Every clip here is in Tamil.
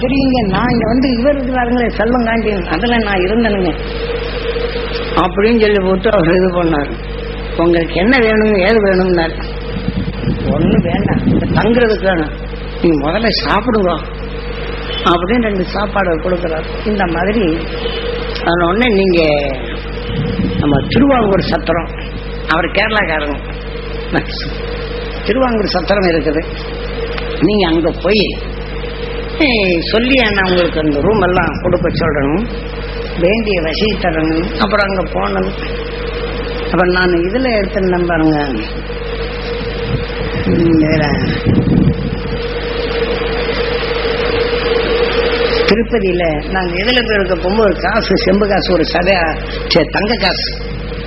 தெரியுங்க நான் இங்க வந்து இவர் இருக்கிறாருங்களே செல்வம் காண்டியன் அதுல நான் இருந்தேனுங்க. அப்படின்னு சொல்லி போட்டு அவர் இது பண்ணாரு. உங்களுக்கு என்ன வேணும் ஏது வேணும்னாரு. ஒண்ணு வேண்டாம் தங்குறதுக்கு வேணும். நீங்க முதல்ல சாப்பிடுங்க. அப்படின்னு ரெண்டு சாப்பாடு கொடுக்குறாரு. இந்த மாதிரி அதில் ஒண்ணு நீங்க நம்ம திருவாங்கூர் சத்திரம் அவர் கேரளாக்காரங்க. திருவாங்கூர் சத்திரம் இருக்குது. நீங்க அங்க போய் சொல்லி நான் உங்களுக்கு அந்த ரூம் எல்லாம் கொடுக்க சொல்லணும். வேண்டிய வசதி தரணும். அப்புறம் அங்க போனது அப்புறம் நான் இதுல எடுத்துருந்தேன் பாருங்க. ம், வேற. திருப்பதியில நாங்க இதுல போயிருக்க போகும்போது ஒரு காசு செம்பு காசு ஒரு சதையா சரி தங்க காசு.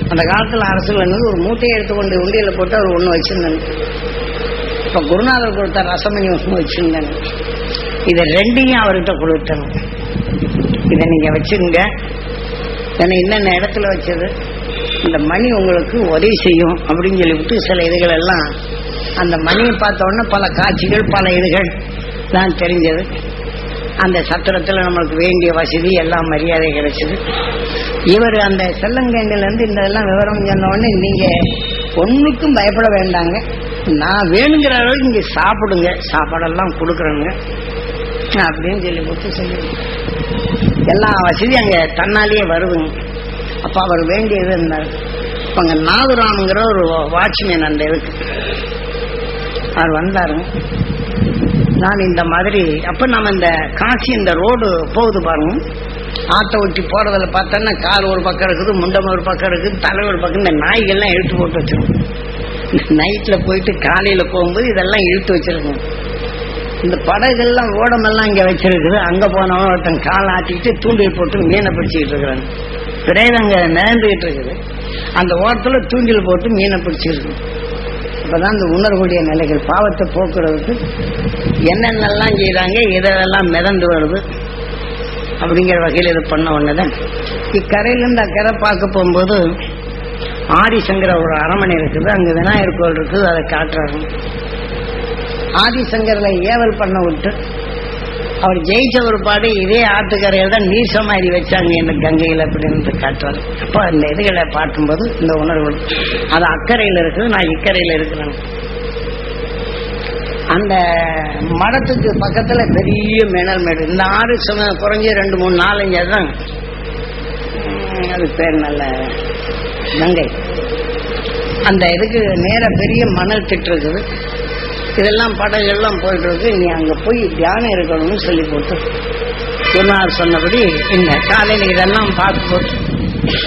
அந்த காலத்துல அரசு வந்து ஒரு மூட்டையை எடுத்துக்கொண்டு உண்டியல போட்டு அவர் ஒண்ணு வச்சிருந்தாங்க. இப்ப குருநாதர் கொடுத்த ரசமணி ஒண்ணு வச்சிருந்தாங்க. இதை ரெண்டையும் அவர்கிட்ட கொடுத்தணும் இதை நீங்க வச்சுங்க. ஏன்னா என்னென்ன இடத்துல வச்சது? இந்த மணி உங்களுக்கு உதவி செய்யும் அப்படின்னு சொல்லிவிட்டு சில இதுகள் எல்லாம் அந்த மணியை பார்த்தோன்னா பல காட்சிகள் பல இதுகள் தான் தெரிஞ்சது. அந்த சத்திரத்துல நம்மளுக்கு வேண்டிய வசதி எல்லாம் மரியாதை கிடைச்சது. இவர் அந்த செல்லங்கேண்டில இருந்து இந்த எல்லாம் விவரம் சொன்னோடனே நீங்கள் நீங்க ஒண்ணுக்கும் பயப்பட வேண்டாங்க. நான் வேணுங்கிற அளவுக்கு இங்க சாப்பிடுங்க. சாப்பாடெல்லாம் கொடுக்குறேங்க அப்படின்னு சொல்லி கொடுத்து சொல்லி எல்லா வசதியும் அங்கே தன்னாலேயே வருதுங்க. அப்போ அவர் வேண்டியது இருந்தார் இப்போ அங்கே நாதுராமுங்கிற ஒரு வாட்ச்மேன் அந்த இதுக்கு அவர் வந்தாருங்க நான் இந்த மாதிரி அப்போ நம்ம இந்த காசி இந்த ரோடு போகுது பாருங்க. ஆட்டை ஒட்டி போகிறதில் பார்த்தோன்னா கால் ஒரு பக்கம் இருக்குது முண்டம் ஒரு பக்கம் இருக்குது தலை ஒரு பக்கம் இந்த நாய்கள்லாம் இழுத்து போட்டு வச்சிருக்கோம். நைட்டில் போயிட்டு காலையில் போகும்போது இதெல்லாம் இழுத்து வச்சிருக்கோம். இந்த படகுகள்லாம் ஓடமெல்லாம் இங்க வச்சிருக்குது. அங்க போனவன் ஒருத்தன் கால் ஆட்டிக்கிட்டு தூண்டில் போட்டு மீனை பிடிச்சிக்கிட்டு இருக்கிறாங்க பிரேதம் அங்க நிறந்துகிட்டு இருக்குது. அந்த ஓரத்துல தூண்டில் போட்டு மீனை பிடிச்சிருக்கு அப்பதான் இந்த உணரக்கூடிய நிலைகள் பாவத்தை போக்குறதுக்கு என்னென்னலாம் செய்யறாங்க இதெல்லாம் மிதந்து வருது அப்படிங்கிற வகையில் இது பண்ண ஒண்ணுதான் இக்கரையிலேருந்து அக்கறை பார்க்க போகும்போது ஆரிசங்கிற ஒரு அரமனை இருக்குது. அங்க விநாயகர் கோயில் இருக்குது. அதை காட்டுறாங்க. ஆதிசங்கரில் ஏவல் பண்ண விட்டு அவர் ஜெயிச்ச ஒரு பாடு இதே ஆத்துக்கரையில் தான் நீர் சமாதி வச்சாங்க இந்த கங்கையில் அப்படின்னு காட்டுறாரு அப்போ அந்த இதுகளை பார்க்கும்போது இந்த உணர்வு. அது அக்கறையில் இருக்குது நான் இக்கரையில் இருக்கிறேன். அந்த மடத்துக்கு பக்கத்தில் பெரிய மினல் மேடு. இந்த ஆறு சம குறைஞ்சி ரெண்டு மூணு நாலஞ்சு தான் அது பேர் நல்ல கங்கை. அந்த இதுக்கு நேர பெரிய மணல் திட்டு இருக்குது. இதெல்லாம் படகெல்லாம் போயிட்டு இருக்கு நீ அங்க போய் தியானம் இருக்கணும்னு சொல்லி போட்டு. குருநாதர் சொன்னபடி இந்த காலையில இதெல்லாம் பார்த்து போட்டு.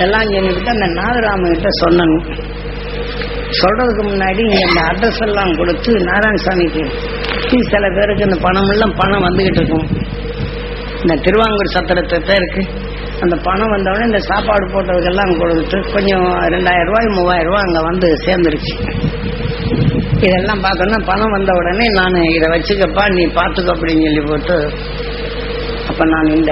எல்லாம் சொல்லிவிட்டு அந்த நாகராமன் கிட்ட சொன்னணும். சொல்றதுக்கு முன்னாடி இங்க இந்த அட்ரஸ் எல்லாம் கொடுத்து நாராயணசாமிக்கு சில பேருக்கு இந்த பணம் எல்லாம் பணம் வந்துகிட்டு இருக்கும். இந்த திருவாங்கூர் சத்திரத்தை இருக்கு. அந்த பணம் வந்தவுடனே இந்த சாப்பாடு போட்டதுக்கெல்லாம் கொடுத்துட்டு கொஞ்சம் ரெண்டாயிரம் ரூபாய் மூவாயிரம் ரூபாய் அங்க வந்து சேர்ந்துருச்சு. இதெல்லாம் பார்த்தோன்னா பணம் வந்த உடனே நான் இதை வச்சுக்கப்பா நீ பார்த்துக்க அப்படின்னு சொல்லி போட்டு அப்போ நான் இந்த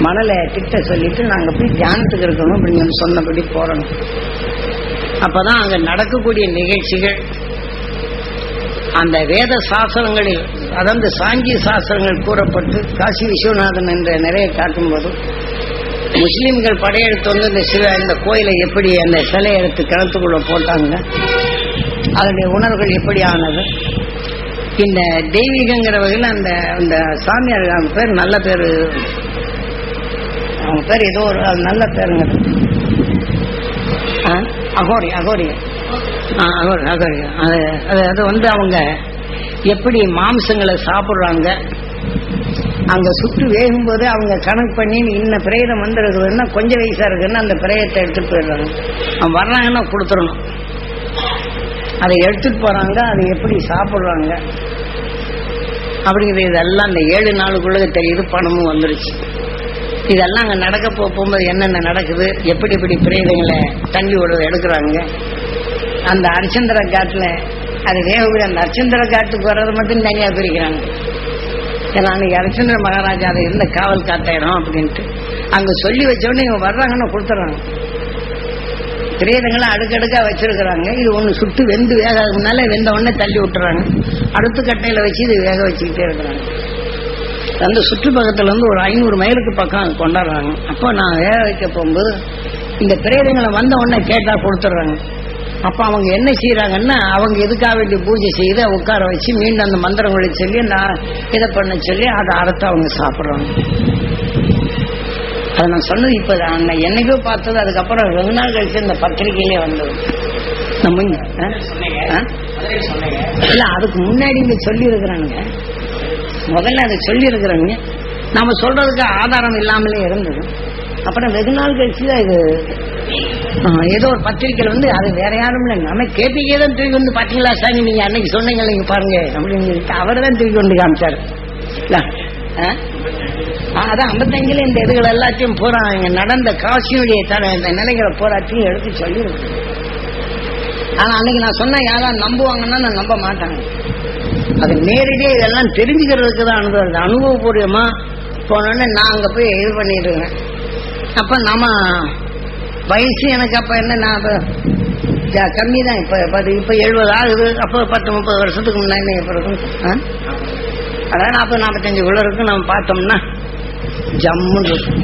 மணலை கிட்ட சொல்லிட்டு நாங்கள் போய் தியானத்துக்கு இருக்கணும் அப்படின்னு சொல்லி சொன்னபடி போறோம் அப்பதான் அங்க நடக்கக்கூடிய நிகழ்ச்சிகள் அந்த வேத சாஸ்திரங்களில் அதாவது சாங்கிய சாஸ்திரங்கள் கூறப்பட்டு காசி விஸ்வநாதன் என்ற நிறைய காட்டும்போது முஸ்லீம்கள் படையெடுத்து வந்து இந்த சிவ இந்த கோயிலை எப்படி அந்த சிலை எடுத்து கிணத்துக்குள்ள போட்டாங்க அதனுடைய உணர்வுகள் எப்படி ஆனது இந்த தெய்வீகங்கிற வகையில் அந்த அந்த சாமியார் அவங்க பேர் நல்ல பேர் அவங்க பேர் ஏதோ ஒரு நல்ல பேருங்க. ஆ, அகோரி அகோரி. ஆ, அகோரி அகோரி. அது அது அது வந்து அவங்க எப்படி மாம்சங்களை சாப்பிட்றாங்க? அங்க சுட்டு வேகும் போது அவங்க கணக்கு பண்ணி இன்ன பிரேதம் வந்துருக்குதுன்னா கொஞ்சம் வயசா இருக்குதுன்னா அந்த பிரேதத்தை எடுத்துட்டு போயிடுறாங்க. அவன் வர்றாங்கன்னா கொடுத்துடணும். அதை எடுத்துட்டு போறாங்க அதை எப்படி சாப்பிடுறாங்க? அப்படிங்கிறது இதெல்லாம் இந்த ஏழு நாளுக்குள்ளே தெரியுது பணமும் வந்துருச்சு. இதெல்லாம் அங்கே நடக்க போகும்போது என்னென்ன நடக்குது எப்படி எப்படி பிரேதங்களை தண்ணி விடுறது எடுக்கிறாங்க. அந்த அரிச்சந்திர காட்டில் அது வேகபுரி அந்த அரிச்சந்திர காட்டுக்கு வர்றது மட்டும் தனியாக பிரிக்கிறாங்க. ஏன்னா அன்னைக்கு அரிச்சந்திர மகாராஜா அது இருந்த காவல் காத்த அப்படின்ட்டு அங்கே சொல்லி வச்சோடனே இவங்க வர்றாங்கன்னு கொடுத்துட்றாங்க. பிரேதங்களை அடுக்கடுக்கா வச்சிருக்கிறாங்க. இது ஒண்ணு சுட்டு வெந்து வேக முன்னால வெந்த உடனே தள்ளி விட்டுறாங்க. அடுத்த கட்டையில வச்சு இது வேக வச்சுக்கிட்டே இருக்கிறாங்க. அந்த சுற்றுப்பக்கத்துல இருந்து ஒரு ஐநூறு மைலுக்கு பக்கம் கொண்டாடுறாங்க. அப்போ நான் வேக வைக்க போகும்போது இந்த பிரேதங்களை வந்த உடனே கேட்டா கொடுத்துட்றாங்க. அப்ப அவங்க என்ன செய்யறாங்கன்னா அவங்க எதுக்காக வேண்டி பூஜை செய்து உட்கார வச்சு மீண்டும் அந்த மந்திரங்களை சொல்லி நான் இதை பண்ண சொல்லி அதை அறுத்து அவங்க சாப்பிடுறாங்க. அதை நான் சொன்னது இப்ப நான் என்னைக்கோ பார்த்தது அதுக்கப்புறம் ரெண்டு நாள் கழிச்சு இந்த பத்திரிகையிலே வந்தது. நம்ம? இல்ல அதுக்கு முன்னாடி இங்க சொல்லி இருக்கிறானுங்க முதல்ல அதை சொல்லி இருக்கிறாங்க நம்ம சொல்றதுக்கு ஆதாரம் இல்லாமலே இருந்தது. அப்புறம் வெகு நாள் கழிச்சு இது ஏதோ ஒரு பத்திரிக்கையில் வந்து அது வேற யாரும் இல்லை. நம்ம கேபிகே தான் தூக்கி வந்து பாத்தீங்களா சாமி? நீங்க அன்னைக்கு சொன்னீங்க நீங்க பாருங்க. அப்படின்னு அவர் தான் தூக்கி கொண்டு காமிச்சாரு. அதான் ஐம்பத்தஞ்சுல இந்த இதுகள் எல்லாத்தையும் பூரா இங்க நடந்த காசியுடைய இந்த நிலைகளை பூராத்தையும் எடுத்து சொல்லி ஆனா அன்னைக்கு நான் சொன்ன யாராவது நம்புவாங்கன்னா நான் நம்ப மாட்டாங்க அது நேரடியாக இதெல்லாம் தெரிஞ்சுக்கிறதுக்கு தான் அனுபவம் அனுபவபூர்வமா போனோடனே நான் அங்க போய் இது பண்ணிட்டு இருக்கேன். அப்ப நம்ம வயசு எனக்கு அப்ப என்ன நான் கம்மி தான். இப்ப இப்ப எழுபது ஆகுது. அப்போ பத்து முப்பது வருஷத்துக்கு முன்னாடி எப்ப இருக்கும் ஆ? அதான் நாற்பது நாற்பத்தஞ்சுக்குள்ள இருக்கு. நம்ம பார்த்தோம்னா ஜம்முன்னு இருக்கும்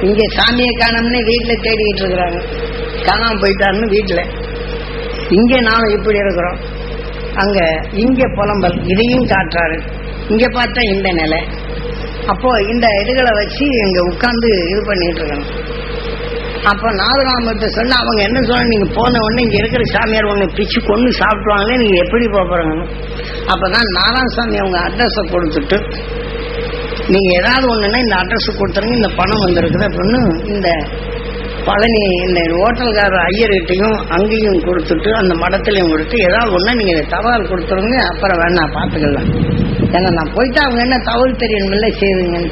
இங்க சாமியை காணோம்னு வீட்டுல தேடிக்கிட்டு இருக்கிறாங்க. காணாம போயிட்டாருன்னு வீட்டுல. இங்க நாம இப்படி இருக்கிறோம். அங்க இங்க புலம்பல். இதையும் காட்டுறாரு. இங்க பார்த்தா இந்த நிலை. அப்போ இந்த இதுகளை வச்சு இங்க உட்காந்து இது பண்ணிட்டு இருக்கணும். அப்ப நாகராமத்தை சொன்னால் அவங்க என்ன சொன்ன நீங்க போன உடனே இங்க இருக்கிற சாமியார் உன்னை பிச்சு கொண்டு சாப்பிட்டுவாங்களே நீங்க எப்படி போக போறாங்க அப்பதான் நாராயணசாமி அவங்க அட்ரஸ கொடுத்துட்டு நீங்க ஏதாவது ஒண்ணுன்னா இந்த அட்ரஸ் கொடுத்துருங்க இந்த பணம் வந்திருக்குது அப்படின்னு இந்த பழனி இந்த ஹோட்டல்காரர் ஐயர்கிட்டையும் அங்கேயும் கொடுத்துட்டு அந்த மடத்திலையும் கொடுத்து ஏதாவது ஒண்ணா நீங்க தகவல் கொடுத்துருங்க அப்புறம் வேணா பாத்துக்கலாம் ஏன்னா நான் போயிட்டு அவங்க என்ன தகவல் தெரியணுமில்ல செய்துங்கன்னு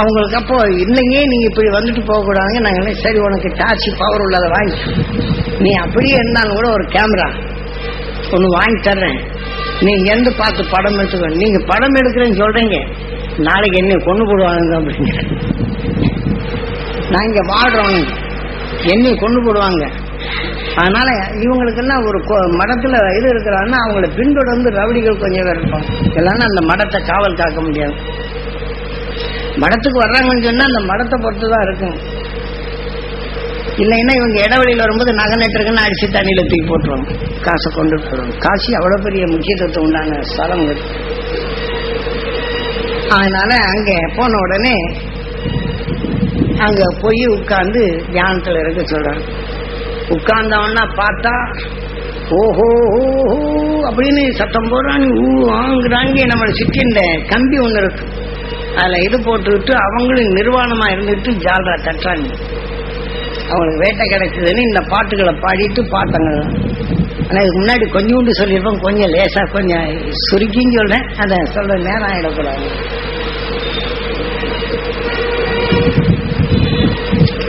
அவங்களுக்கு அப்போ இல்லைங்க நீங்க இப்படி வந்துட்டு போக கூடாதுங்க என்ன, சரி உனக்கு டார்ச் பவர் உள்ளதை வாங்கி நீ அப்படியே இருந்தாலும் கூட ஒரு கேமரா ஒன்று வாங்கி தர்றேன். நீங்க எந்த பார்த்து படம் எடுத்துக்கணும் நீங்க படம் எடுக்கிறேன்னு சொல்றீங்க. நாளைக்கு என்ன கொண்டு போடுவாங்க அப்படிங்க நான் இங்க வாழ்றோம் என்னையும் கொண்டு போடுவாங்க. அதனால இவங்களுக்கெல்லாம் ஒரு கொ- மடத்துல இது இருக்கிறாங்கன்னா அவங்கள பின்தொடர்ந்து ரவுடிகள் கொஞ்சம் பேர் இருப்பாங்க. இல்லைன்னா அந்த மடத்தை காவல் காக்க முடியாது. மடத்துக்கு வர்றாங்கன்னு சொன்னா அந்த மடத்தை பொறுத்து தான் இருக்கும். இல்லைன்னா இவங்க இடவெளியில் வரும்போது நகை நட்டுருக்குன்னு அடிச்சு தண்ணியில தூக்கி போட்டுருவாங்க. காசை கொண்டு போடுவாங்க காசி அவ்வளவு பெரிய முக்கியத்துவத்தை உண்டான ஸ்தலம் அதனால அங்க போன உடனே அங்க போய் உட்கார்ந்து தியானத்துல இருக்க சொல்றாங்க. உட்கார்ந்தவன்னா பார்த்தா ஓஹோ ஓஹோ அப்படின்னு சத்தம் போடுறாங்க. ஊ வாங்குறாங்க நம்மளை சுற்றி இந்த கம்பி ஒண்ணு இருக்கு. அதுல இது போட்டுக்கிட்டு அவங்களும் நிர்வாணமா இருந்துட்டு ஜால்ரா தட்டுறாங்க. அவங்களுக்கு வேட்டை கிடைச்சதுன்னு இந்த பாட்டுகளை பாடிட்டு பார்த்தாங்க ஆனா இதுக்கு முன்னாடி கொஞ்சோண்டு சொல்லியிருப்போம். கொஞ்சம் லேசா கொஞ்சம் சுருக்கின்னு சொல்றேன். அதை சொல்ற நேரம் ஆயிடக்கூடாது.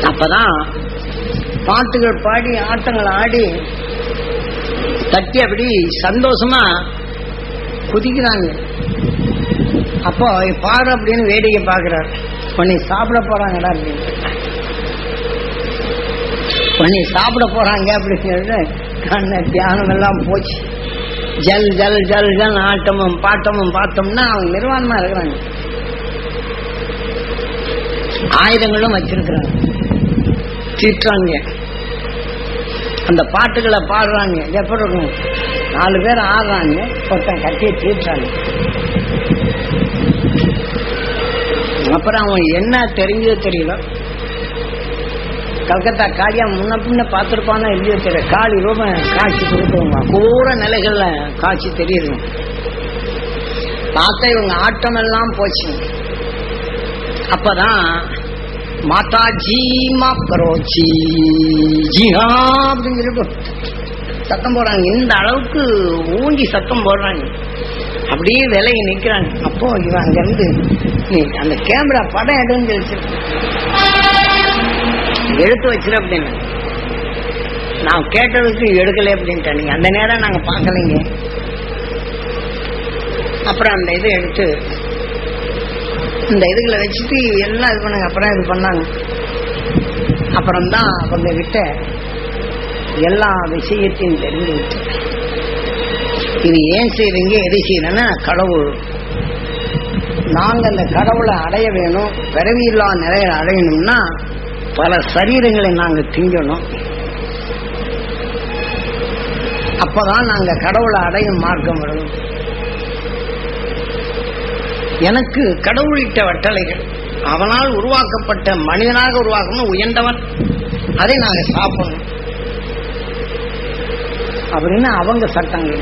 அப்பதான் பாட்டுகள் பாடி ஆட்டங்கள் ஆடி தட்டி அப்படி சந்தோஷமா குதிக்கிறாங்க. அப்போ பாரு அப்படின்னு வேடிக்கை பாக்குறாரு உன்னை சாப்பிட போறாங்கடா அப்படின்னு. பண்ணி சாப்பிட போறாங்க அப்படிங்கிறது கண்ண தியானம் எல்லாம் போச்சு. ஜல் ஜல் ஜல் ஜல் ஆட்டமும் பாட்டமும் பார்த்தோம்னா அவங்க நிர்வாணமா இருக்கிறாங்க. ஆயுதங்களும் வச்சிருக்கிறாங்க. தீட்டுறாங்க. அந்த பாட்டுகளை பாடுறாங்க. எப்படி இருக்கும்? நாலு பேர் ஆடுறாங்க. ஒருத்தன் கட்டி தீட்டுறாங்க. அப்புறம் அவன் என்ன தெரிஞ்சதோ தெரியல. கல்கத்தா காளியா முன்ன பின்ன பார்த்திருப்பானா எழுதி தெரியல. காளி ரூபம் காட்சி கொடுத்துருவாங்க கூற நிலைகள்ல காட்சி தெரியுது. பார்த்தா இவங்க ஆட்டம் எல்லாம் போச்சு. அப்பதான் மாதா ஜி மாப் ஜி ஜிஹா அப்படின்னு சொல்லிட்டு சத்தம் போடுறாங்க. இந்த அளவுக்கு ஊங்கி சத்தம் போடுறாங்க. அப்படியே விலகி நிக்கிறாங்க. அப்போ இவன் அங்க இருந்து நீ அந்த கேமரா படம் எடுன்னு சொல்லிச்சு எடுத்து வச்சிரு அப்படின்னு. நான் கேட்டதுக்கு எடுக்கல அப்படின்ட்டானுங்க அந்த நேரம் நாங்க பார்க்கலைங்க. அப்புறம் அந்த இதை எடுத்து இந்த இதுகளை வச்சுட்டு எல்லாம் இது பண்ணாங்க. அப்புறம் இது பண்ணாங்க. அப்புறம்தான் அவங்க கிட்ட எல்லா விஷயத்தையும் தெரிஞ்சு விட்டு இது ஏன் செய்றீங்க எது செய்யணும்னா கடவுள் நாங்க அந்த கடவுளை அடைய வேணும் பிறவியில்லா நிறைய அடையணும்னா பல சரீரங்களை நாங்க திங்கணும் அப்பதான் நாங்க கடவுளை அடையும் மார்க்கம் வரும். எனக்கு கடவுளிட்ட வட்டளைகள் அவனால் உருவாக்கப்பட்ட மனிதனாக உருவாக்கணும் உயர்ந்தவன். அதை நாங்க சாப்பிடணும். அப்படின்னு அவங்க சட்டங்கள்.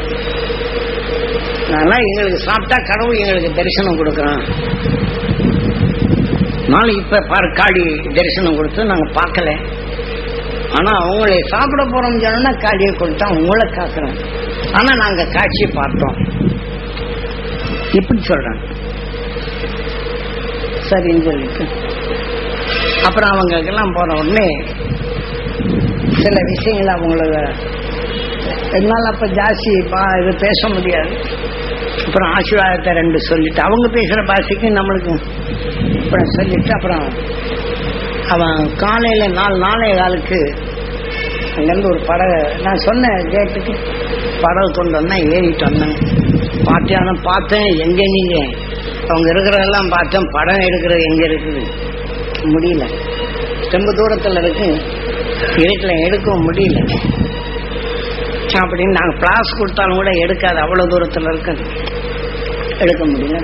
அதனால எங்களுக்கு சாப்பிட்டா கடவுள் எங்களுக்கு தரிசனம் கொடுக்குறான். நானும் இப்ப பாரு காடி தரிசனம் கொடுத்து நாங்க பார்க்கல. ஆனா அவங்களை சாப்பிட போறோம் சொன்னா காடியை கொடுத்தா உங்களை காக்குறோம். ஆனா நாங்க காட்சி பார்த்தோம். இப்படி சொல்றாங்க சரின்னு சொல்லிட்டு. அப்புறம் அவங்களுக்கெல்லாம் போன உடனே சில விஷயங்கள் அவங்கள என்னால அப்ப ஜாஸ்தி பா- இது பேச முடியாது. அப்புறம் ஆசீர்வாதத்தை ரெண்டு சொல்லிட்டு அவங்க பேசுற பாஷைக்கு நம்மளுக்கு அப்புறம் சொல்லிட்டு அப்புறம் அவன் காலையில நாலு நாளே காலுக்கு அங்கிருந்து ஒரு படகு நான் சொன்னேன் கேட்டுக்கு படகு கொண்டு வந்தேன் ஏறிட்டு வந்தேன். பாத்தியான பார்த்தேன் எங்க நீங்க? அவங்க இருக்கிறதெல்லாம் பார்த்தேன் படம் எடுக்கிறது எங்க இருக்குது? முடியல. ரொம்ப தூரத்தில் இருக்கு இருட்டுல எடுக்கவும் முடியல. அப்படின்னு நாங்கள் பிளாஸ் கொடுத்தாலும் கூட எடுக்காது அவ்வளோ தூரத்தில் இருக்கு எடுக்க முடியல.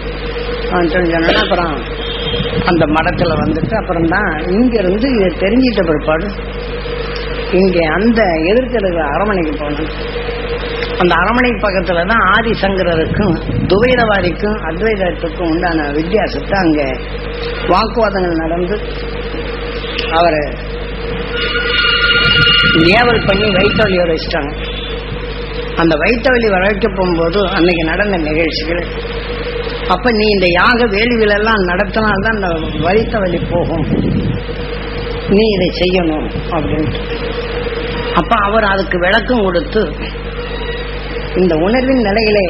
அவன் சொன்னா அப்புறம் அந்த மடத்துல வந்துட்டு அப்புறம் தான் இங்க இருந்து இதை தெரிஞ்சிட்ட பிற்பாடு இங்க அந்த எதிர்க்க அரமனைக்கு போனோம் அந்த அரமனை பக்கத்துல தான் ஆதிசங்கரருக்கும் துவைதவாதிக்கும் அத்வைதத்துக்கும் உண்டான வித்தியாசத்தை அங்க வாக்குவாதங்கள் நடந்து அவரை ஏவல் பண்ணி வைத்தவழியோட வச்சிட்டாங்க அந்த வைத்தவழி வலி வரவைக்க போகும்போது அன்னைக்கு நடந்த நிகழ்ச்சிகள் அப்ப நீ இந்த யாக வேள்விகள் எல்லாம் நடத்தினால்தான் அந்த வலித்த வலி போகும். நீ இதை செய்யணும் அப்படின்ட்டு. அப்ப அவர் அதுக்கு விளக்கம் கொடுத்து இந்த உணர்வின் நிலையிலே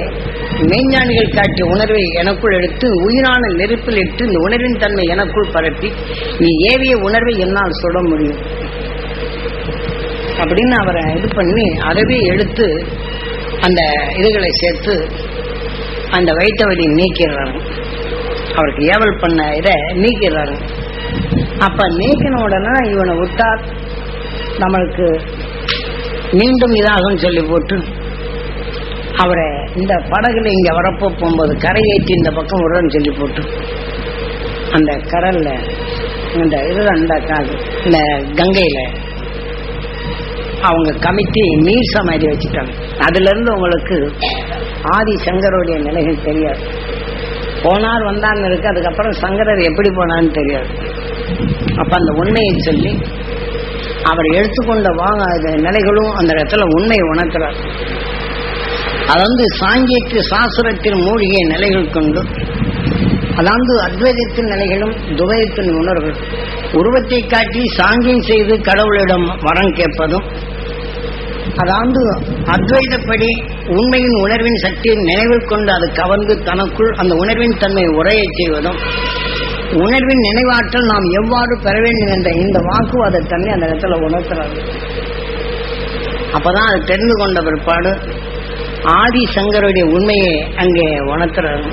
மெய்ஞானிகள் காட்டிய உணர்வை எனக்குள் எடுத்து உயிரான நெருப்பில் இட்டு இந்த உணர்வின் தன்மை எனக்குள் பரப்பி நீ ஏவிய உணர்வை என்னால் சொல்ல முடியும். அப்படின்னு அவரை இது பண்ணி அதவே எடுத்து அந்த இதுகளை சேர்த்து அந்த வயிற்று வலி நீக்கிறாங்க அவருக்கு ஏவல் பண்ண இதை நீக்கிறாங்க அப்ப நீக்கின உடனே இவனை விட்டால் நம்மளுக்கு மீண்டும் இதாகும் சொல்லி போட்டு அவரை இந்த படகுல இங்க வரப்போ போகும்போது கரையேற்றி இந்த பக்கம் விடுறன்னு சொல்லி போட்டு அந்த கடல்ல இந்த இதுதான் இந்த காது இந்த கங்கையில அவங்க கமிட்டி நீர் சமாதி வச்சுட்டாங்க. அதுல இருந்து உங்களுக்கு ஆதி சங்கருடைய நிலைகள் தெரியாது. போனார் வந்தான்னு இருக்கு அதுக்கப்புறம் சங்கரர் எப்படி போனான்னு தெரியாது. அப்ப அந்த உண்மையை சொல்லி அவர் எடுத்துக்கொண்ட வாங்க நிலைகளும் அந்த இடத்துல உண்மையை உணர்த்துறார். அது வந்து சாங்கியத்து சாஸ்திரத்தின் மூழ்கிய நிலைகள் கொண்டு அதாவது அத்வைதத்தின் நிலைகளும் துவைதத்தின் உணர்வு. உருவத்தை காட்டி சாங்கியம் செய்து கடவுளிடம் வரம் கேட்பதும் அதாவது அத்வைதப்படி உண்மையின் உணர்வின் சக்தியை நினைவில் கொண்டு அது கவர்ந்து தனக்குள் அந்த உணர்வின் தன்மை உரையச் செய்வதும் உணர்வின் நினைவாற்றல் நாம் எவ்வாறு பெற வேண்டும் என்ற இந்த வாக்குவாத தன்மை அந்த இடத்துல உணர்த்துறாரு. அப்பதான் அது தெரிந்து கொண்ட பிற்பாடு ஆதி சங்கருடைய உண்மையை அங்கே உணர்த்துறாரு.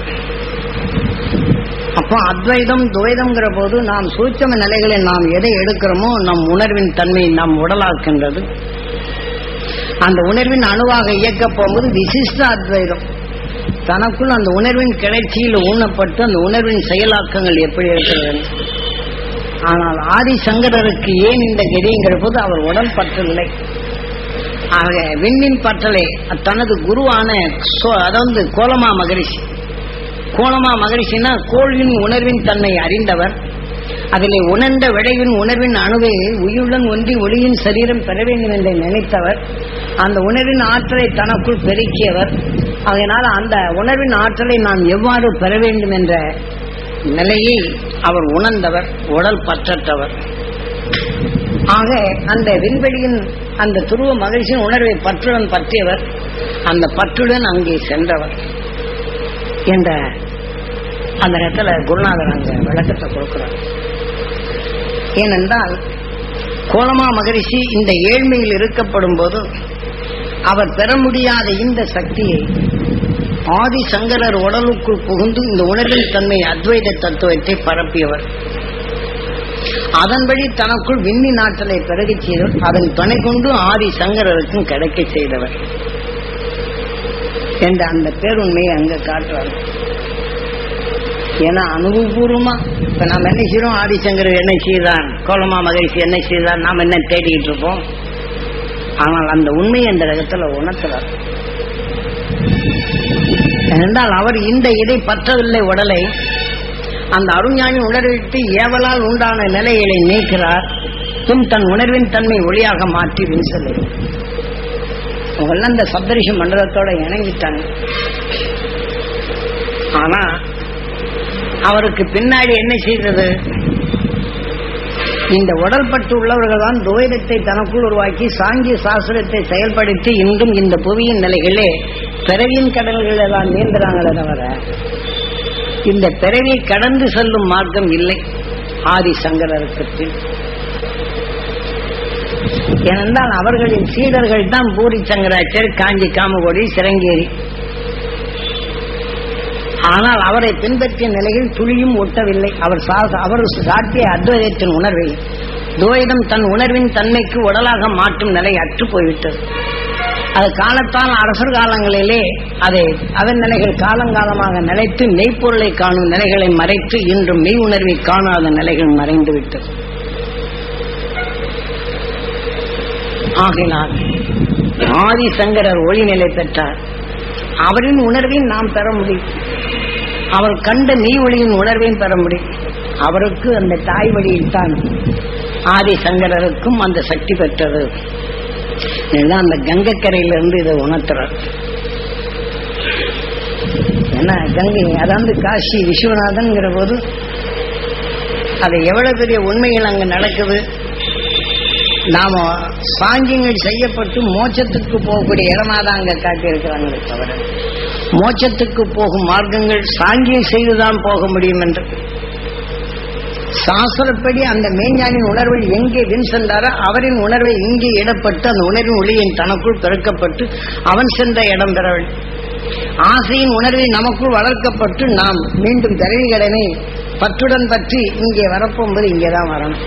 அப்போ அத்வைதம் துவைதம்ங்கிற போது நாம் சூட்சம நிலைகளை நாம் எதை எடுக்கிறோமோ நம் உணர்வின் தன்மையை நாம் உடலாக்கின்றது அந்த உணர்வின் அணுவாக இயக்க போகும்போது விசிஷ்ட அத்வைதம் தனக்குள் அந்த உணர்வின் கிளர்ச்சியில் ஊனப்பட்டு அந்த உணர்வின் செயலாக்கங்கள் எப்படி இருக்கிறது ஆனால் ஆதிசங்கரருக்கு ஏன் இந்த கதிங்கிற போது அவர் உடல் பற்றவில்லை. ஆக விண்ணின் பற்றலை தனது குருவான அதாவது கோலமா மகரிஷி. கோலமா மகரிஷினா கோளின் உணர்வின் தன்னை அறிந்தவர். அதிலே உணர்ந்த விளைவின் உணர்வின் அணுவை உயிருடன் ஒன்றி ஒளியின் சரீரம் பெற வேண்டும் என்று நினைத்தவர். அந்த உணர்வின் ஆற்றலை தனக்குள் பெருக்கியவர். அதனால் அந்த உணர்வின் ஆற்றலை நாம் எவ்வாறு பெற வேண்டும் என்ற நிலையை அவர் உணர்ந்தவர் உடல் பற்றற்றவர். ஆக அந்த விண்வெளியின் அந்த துருவ மகிழ்ச்சியின் உணர்வை பற்றுடன் பற்றியவர் அந்த பற்றுடன் அங்கே சென்றவர் என்ற அந்த இடத்துல குருநாதர் அந்த விளக்கத்தை கொடுக்கிறார். ஏனென்றால் கோலமா மகரிஷி இந்த ஏழ்மையில் இருக்கப்படும் போது அவர் பெற முடியாத இந்த சக்தியை ஆதிசங்கரர் உடலுக்குள் புகுந்து இந்த உணர்வின் தன்மை அத்வைத தத்துவத்தை பரப்பியவர். அதன்படி தனக்குள் விண்ணி நாட்டலை பிறகு செய்தவர். அதன் துணை கொண்டு ஆதி சங்கரருக்கும் கிடைக்க செய்தவர். என்ற அந்த பேருண்மையை அங்க காட்டுறாங்க ஏன்னா அனுபவபூர்வமா இப்ப நாம் என்ன செய்யறோம் ஆதிசங்கர் என்ன செய்தான் கோலமா மகிழ்ச்சி என்ன செய்தான் நாம் என்ன தேடிக்கிட்டு இருப்போம்? ஆனால் அந்த உண்மையை அந்த இடத்துல உணர்த்துறார். என்றால் அவர் இந்த இதை பற்றவில்லை உடலை. அந்த அருஞானி உணர்விட்டு ஏவலால் உண்டான நிலைகளை நீக்கிறார். பின் தன் உணர்வின் தன்மை ஒளியாக மாற்றி வீசலை அவங்கெல்லாம் இந்த சப்தரிஷி மண்டலத்தோட இணங்கிட்டாங்க ஆனா அவருக்கு பின்னாடி என்ன செய்தது இந்த உடல் பட்டு உள்ளவர்கள் தான் துவைதத்தை தனக்குள் உருவாக்கி சாங்கிய சாஸ்திரத்தை செயல்படுத்தி இன்றும் இந்த புவியின் நிலைகளே பிறவியின் கடல்களை தான் நீந்துறாங்களே தவிர இந்த பிறவியை கடந்து செல்லும் மார்க்கம் இல்லை. ஆதி ஏனென்றால் அவர்களின் சீடர்கள் தான் பூரி சங்கராச்சர் காஞ்சி காமகோடி சிரங்கேரி. ஆனால் அவரை பின்பற்றிய நிலையில் துளியும் ஒட்டவில்லை. அவர் சா- அவர் சாத்திய அத்வைதத்தின் உணர்வை துவைதம் தன் உணர்வின் தன்மைக்கு உடலாக மாற்றும் நிலை அற்று போய்விட்டது. அது காலத்தால் அரசர் காலங்களிலே அதை அதன் நிலைகள் காலங்காலமாக நிலைத்து மெய்ப்பொருளை காணும் நிலைகளை மறைத்து இன்று மெய் உணர்வை காணாத நிலைகள் மறைந்து விட்டது ஆகினால் ஆதிசங்கரர் ஒளிநிலை பெற்றார். அவரின் உணர்வையும் நாம் பெற முடியும். அவர் கண்ட மெய் ஒளியின் உணர்வையும் பெற முடியும். அவருக்கு அந்த தாய் வழியில் தான் ஆதிசங்கரருக்கும் அந்த சக்தி பெற்றது. இதுதான் அந்த கங்கைக்கரையிலிருந்து இதை உணர்த்துறார். ஏன்னா கங்கை அதாவது காசி விஸ்வநாதன்ங்கிற போது அது எவ்வளவு பெரிய உண்மைகள் அங்க நடக்குது. நாம சாங்கியங்கள் செய்யப்பட்டு மோட்சத்துக்கு போகக்கூடிய இடமா தான் அங்க காட்டியிருக்கிறாங்களே தவிர. மோட்சத்துக்கு போகும் மார்க்கங்கள் சாங்கியம் செய்துதான் போக முடியும் என்று. சாஸ்திரப்படி அந்த மேஞ்ஞானின் உணர்வில் எங்கே வின் சென்றாரோ அவரின் உணர்வை இங்கே இடப்பட்டு அந்த உணர்வின் ஒளியின் தனக்குள் பெருக்கப்பட்டு அவன் சென்ற இடம் பெறவள் ஆசையின் உணர்வை நமக்குள் வளர்க்கப்பட்டு நாம் மீண்டும் தரவி கடனை பற்றுடன் பற்றி இங்கே வரப்போகும்போது இங்கேதான் வரணும்.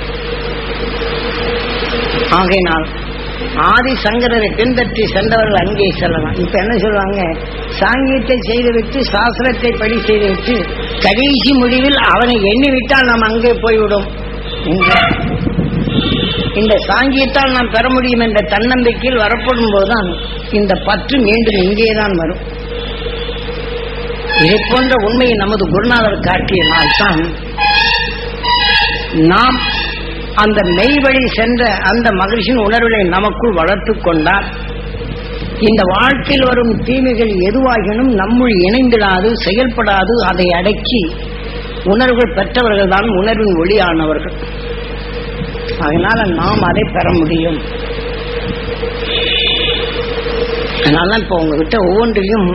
ஆகையினால் ஆதி சங்கரரை பின்பற்றி சென்றவர்கள் அங்கே செல்லலாம். இப்ப என்ன சொல்லுவாங்க? சாங்கியத்தை செய்துவிட்டு சாஸ்திரத்தை படி செய்துவிட்டு கடைசி முடிவில் அவனை எண்ணி விட்டால் நாம் அங்கே போய்விடும். இந்த சாங்கியத்தால் நாம் பெற முடியும் என்ற தன்னம்பிக்கையில் வரப்படும் போதுதான் இந்த பற்று மீண்டும் இங்கேதான் வரும். இதை போன்ற உண்மையை நமது குருநாதர் காட்டியனால்தான் நாம் அந்த மெய் வழி சென்ற அந்த மகிழ்ச்சியின் உணர்வுகளை நமக்குள் வளர்த்துக் கொண்டார். இந்த வாழ்க்கையில் வரும் தீமைகள் எதுவாகினும் நம்முள் இணைந்திடாது செயல்படாது அதை அடக்கி உணர்வுகள் பெற்றவர்கள் தான் உணர்வின் ஒளியானவர்கள். அதனால நாம் அதை பெற முடியும். அதனால இப்போ உங்ககிட்ட ஒவ்வொன்றிலும்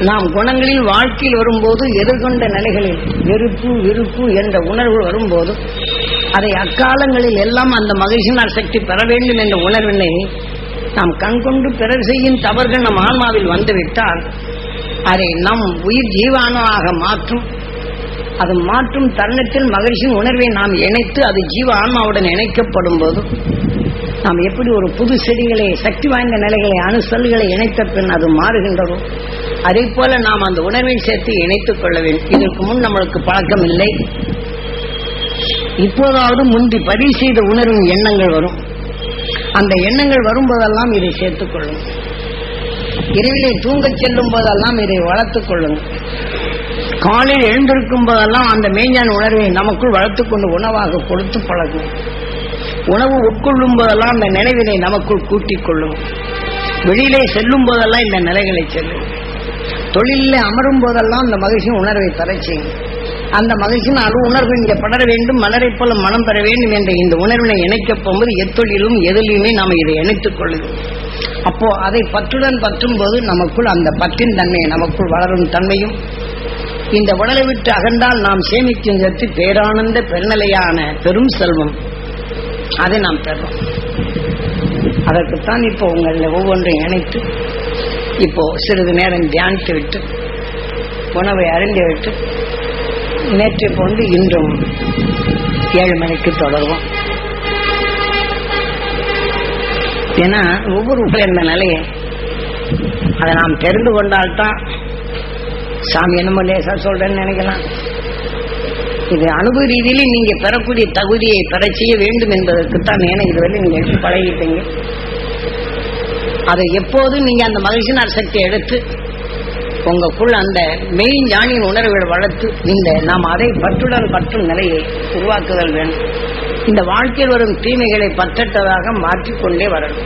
நாம் குணங்களில் வாழ்க்கையில் வரும்போது எதிர்கொண்ட நிலைகளில் வெறுப்பு விருப்பு என்ற உணர்வு வரும்போது அதை அக்காலங்களில் எல்லாம் அந்த மகிழ்ச்சியினால் சக்தி பெற வேண்டும் என்ற உணர்வினை நாம் கண்கொண்டு பிறர் செய்யும் தவறுகள் நம் ஆன்மாவில் வந்துவிட்டால் அதை நம் உயிர் ஜீவானமாக மாற்றும். அது மாற்றும் தருணத்தில் மகிழ்ச்சியின் உணர்வை நாம் இணைத்து அது ஜீவ ஆன்மாவுடன் இணைக்கப்படும் போது நாம் எப்படி ஒரு புது செடிகளை சக்தி வாய்ந்த நிலைகளை அணுசல்களை இணைத்த பின் அது மாறுகின்றதோ அதே போல நாம் அந்த உணர்வை சேர்த்து இணைத்துக் கொள்ள வேண்டும். இதற்கு முன் நம்மளுக்கு பழக்கம் இல்லை. இப்போதாவது முந்தி பதிவு செய்த உணர்வு எண்ணங்கள் வரும். அந்த எண்ணங்கள் வரும்போதெல்லாம் இதை சேர்த்துக் கொள்ளும். இரவிலே தூங்கச் செல்லும் போதெல்லாம் இதை வளர்த்துக் கொள்ளும். காலையில் எழுந்திருக்கும் போதெல்லாம் அந்த மேஞ்சான் உணர்வை நமக்குள் வளர்த்துக் கொண்டு உணவாக கொடுத்து பழகும். உணவு உட்கொள்ளும் போதெல்லாம் அந்த நினைவினை நமக்குள் கூட்டிக் கொள்ளும். வெளியிலே செல்லும் போதெல்லாம் இந்த நிலைகளை செல்லும். தொழிலில் அமரும் போதெல்லாம் அந்த மகிழ்ச்சி உணர்வை பெறச் செய்யும். அந்த மகிழ்ச்சியின் அரு உணர்வு இங்கே படர வேண்டும் மலரைப் போல மனம் பெற வேண்டும் என்ற இந்த உணர்வினை இணைக்கப் போகும்போது எத்தொழிலும் எதிலையுமே நாம் இதை இணைத்துக் கொள்ளும் அப்போ அதை பற்றுடன் பற்றும் போது நமக்குள் அந்த பற்றின் தன்மையை நமக்குள் வளரும் தன்மையும் இந்த உடலை விட்டு அகன்றால் நாம் சேமிக்கும் சத்து பேரானந்த பெருநிலையான பெரும் செல்வம். அதை நாம் பெறோம் அதற்குத்தான் இப்போ உங்களை ஒவ்வொன்றையும் இணைத்து இப்போ சிறிது நேரம் தியானித்து விட்டு உணவை அறிந்து விட்டு நேற்று போன்று இன்றும் ஏழு மணிக்கு தொடருவோம். ஏன்னா ஒவ்வொரு உயர்ந்த நிலையை அதை நாம் தெரிந்து கொண்டால்தான் சாமி என்னமோ லேசா சொல்றேன்னு நினைக்கலாம். இது அனுபவ ரீதியில நீங்க பெறக்கூடிய தகுதியை பெற செய்ய வேண்டும் என்பதற்குத்தான் ஏன்னா இதுவரை நீங்க எடுத்து பழகிட்டீங்க. அதை எப்போதும் நீங்க அந்த மகிழ்ச்சினார் சக்தியை எடுத்து உங்களுக்குள் அந்த மெய் ஞானியின் உணர்வுகளை வளர்த்து இந்த நாம் அதை பற்றுடன் பற்றும் நிலையை உருவாக்குதல் வேண்டும். இந்த வாழ்க்கையில் வரும் தீமைகளை பற்றட்டதாக மாற்றிக்கொண்டே வரணும்.